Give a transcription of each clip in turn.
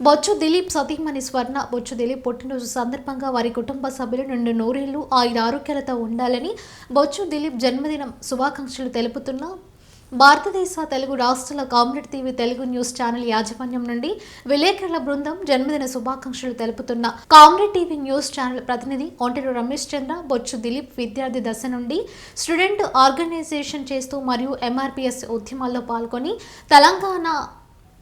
బొచ్చు దిలీప్ సతీమణి స్వర్ణ బొచ్చు దిలీప్ పుట్టినరోజు సందర్భంగా వారి కుటుంబ సభ్యులు నుండి నూరేళ్ళు ఆయన ఆరోగ్యాలతో ఉండాలని బొచ్చు దిలీప్ జన్మదినం శుభాకాంక్షలు తెలుపుతున్న భారతదేశ తెలుగు రాష్ట్రాల comrade TV Telugu news channel యాజమాన్యం నుండి విలేకరుల బృందం జన్మదిన శుభాకాంక్షలు తెలుపుతున్న కామ్రెడ్ టీవీ న్యూస్ ఛానల్ ప్రతినిధి ఒంటరి రమేష్ చంద్ర బొచ్చు దిలీప్ విద్యార్థి దశ నుండి స్టూడెంట్ ఆర్గనైజేషన్ చేస్తూ మరియు ఎంఆర్పిఎస్ ఉద్యమాల్లో పాల్గొని తెలంగాణ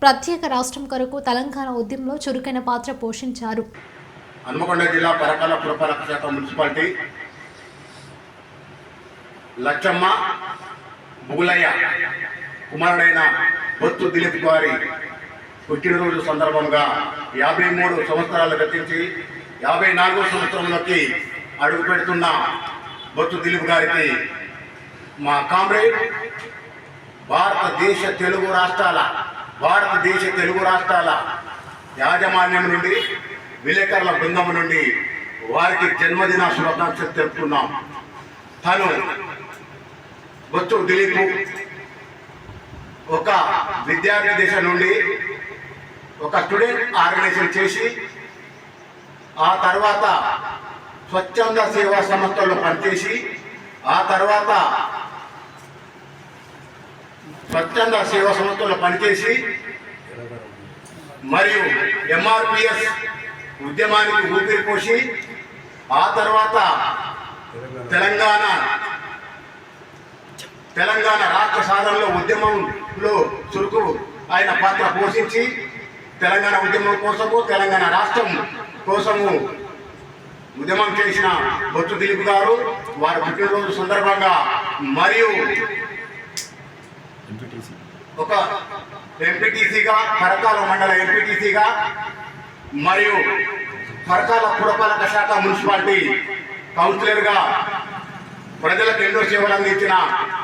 ప్రత్యేక రాష్ట్రం కొరకు తెలంగాణ ఉద్యమంలో చురుకైన పాత్ర పోషించారు. హన్మకొండ జిల్లా పరకాల పురపాలక శాఖ మున్సిపాలిటీ లచ్చమ్మ బుగులయ్య కుమారుడైన బొత్తు దిలీప్ గారి పుట్టినరోజు సందర్భంగా యాభై మూడు సంవత్సరాలు గతించి యాభై నాలుగో సంవత్సరంలోకి అడుగు పెడుతున్న బొత్తు దిలీప్ గారికి మా కామ్రేడ్ భారతదేశ తెలుగు రాష్ట్రాల భారతదేశ తెలుగు రాష్ట్రాల యాజమాన్యం నుండి విలేకరుల బృందం నుండి వారికి జన్మదిన శుభాకాంక్షలు తెలుపుతున్నాం. తను బొత్తు దిలీప్ ఒక విద్యార్థి దేశం నుండి ఒక స్టూడెంట్ ఆర్గనైజేషన్ చేసి ఆ తర్వాత స్వచ్ఛంద సేవా సంస్థల్లో పనిచేసి ఆ తర్వాత స్వచ్ఛంద సేవా సంస్థలు పనిచేసి మరియు ఎంఆర్పిఎస్ ఉద్యమానికి ఊపిరి పోసి ఆ తర్వాత తెలంగాణ తెలంగాణ రాష్ట్ర సాధనలో ఉద్యమంలో చురుకు ఆయన పాత్ర పోషించి తెలంగాణ ఉద్యమం కోసము తెలంగాణ రాష్ట్రం కోసము ఉద్యమం చేసిన బొత్తు దిలీప్ గారు వారి పుట్టినరోజు సందర్భంగా మరియు ఒక ఎంపీటీసీగా పరకాల మండల ఎంపీటీసీగా మరియు పరకాల పురపాలక శాఖ మున్సిపాలిటీ కౌన్సిలర్గా ప్రజలకు ఎన్నో సేవలు అందించిన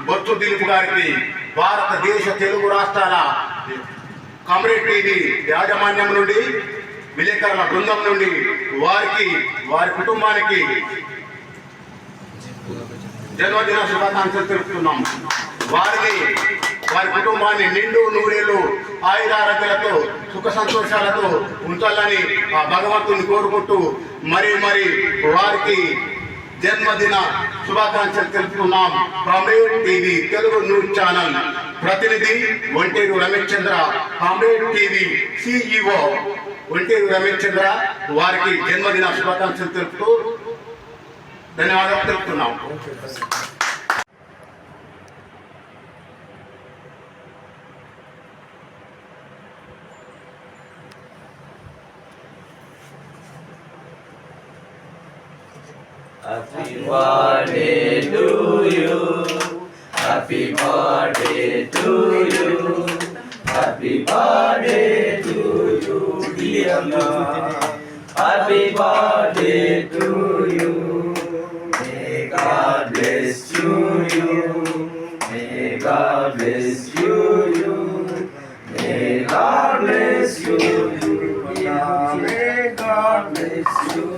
బొత్తు దిలీప్ గారికి భారతదేశ తెలుగు రాష్ట్రాల కామ్రేడ్ టీవీ యాజమాన్యం నుండి విలేకరుల బృందం నుండి వారికి వారి కుటుంబానికి జన్మదిన శుభాకాంక్షలు తెలుపుతున్నాం. వారిని వారి కుటుంబాన్ని నిండు నూరేలు ఆయుధారతలతో సుఖ సంతోషాలతో ఉంచాలని ఆ భగవంతుని కోరుకుంటూ మరి మరి వారికి జన్మదిన శుభాకాంక్షలు తెలుపుతున్నాం. Comrade TV Telugu news channel ప్రతినిధి Onteru Ramesh Chandra comrade TV CEO Onteru Ramesh Chandra వారికి జన్మదిన శుభాకాంక్షలు తెలుపుతూ ధన్యవాదాలు తెలుపుతున్నాం. Happy birthday to you. Happy birthday to you. Happy birthday to you, dear Lord. Happy birthday to you. May God bless you. you. May God bless you. you. May God bless you. you. May God bless you.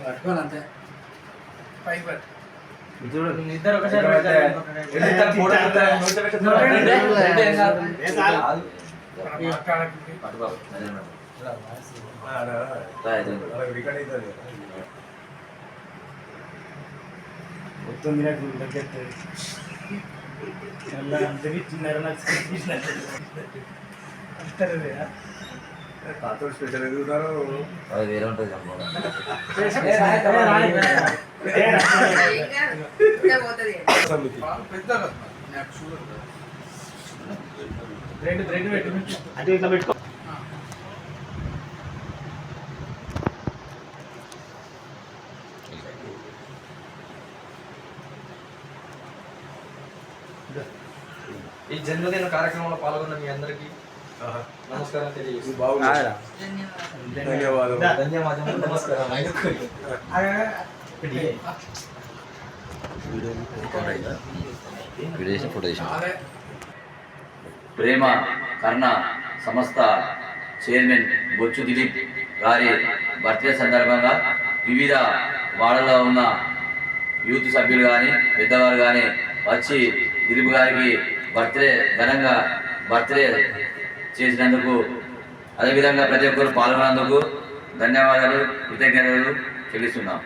పట్టుకోవాలంతే ఇద్దరు ఒకసారి మొత్తం చాలా అందరి చిన్నారు నాకు తాతోడు special ఎదుగుతారు అది వేరే ఉంటుంది అమ్మ బ్రెడ్ బ్రెడ్ పెట్టు. అటు ఇట్లా పెట్టుకో. జన్మదిన కార్యక్రమంలో పాల్గొన్న మీ అందరికీ నమస్కారం తెలియజేస్తున్నాను. ధన్యవాదాలు ధన్యవాదాలు నమస్కారం. ప్రేమ కర్ణ సంస్థ చైర్మన్ బొచ్చు దిలీప్ గారి బర్త్డే సందర్భంగా వివిధ వాడలో ఉన్న యూత్ సభ్యులు కానీ పెద్దవారు కానీ వచ్చి దిలీప్ గారికి బర్త్డే ఘనంగా బర్త్డే చేసినందుకు అదేవిధంగా ప్రతి ఒక్కరు పాల్గొన్నందుకు ధన్యవాదాలు కృతజ్ఞతలు చెల్లిస్తున్నాం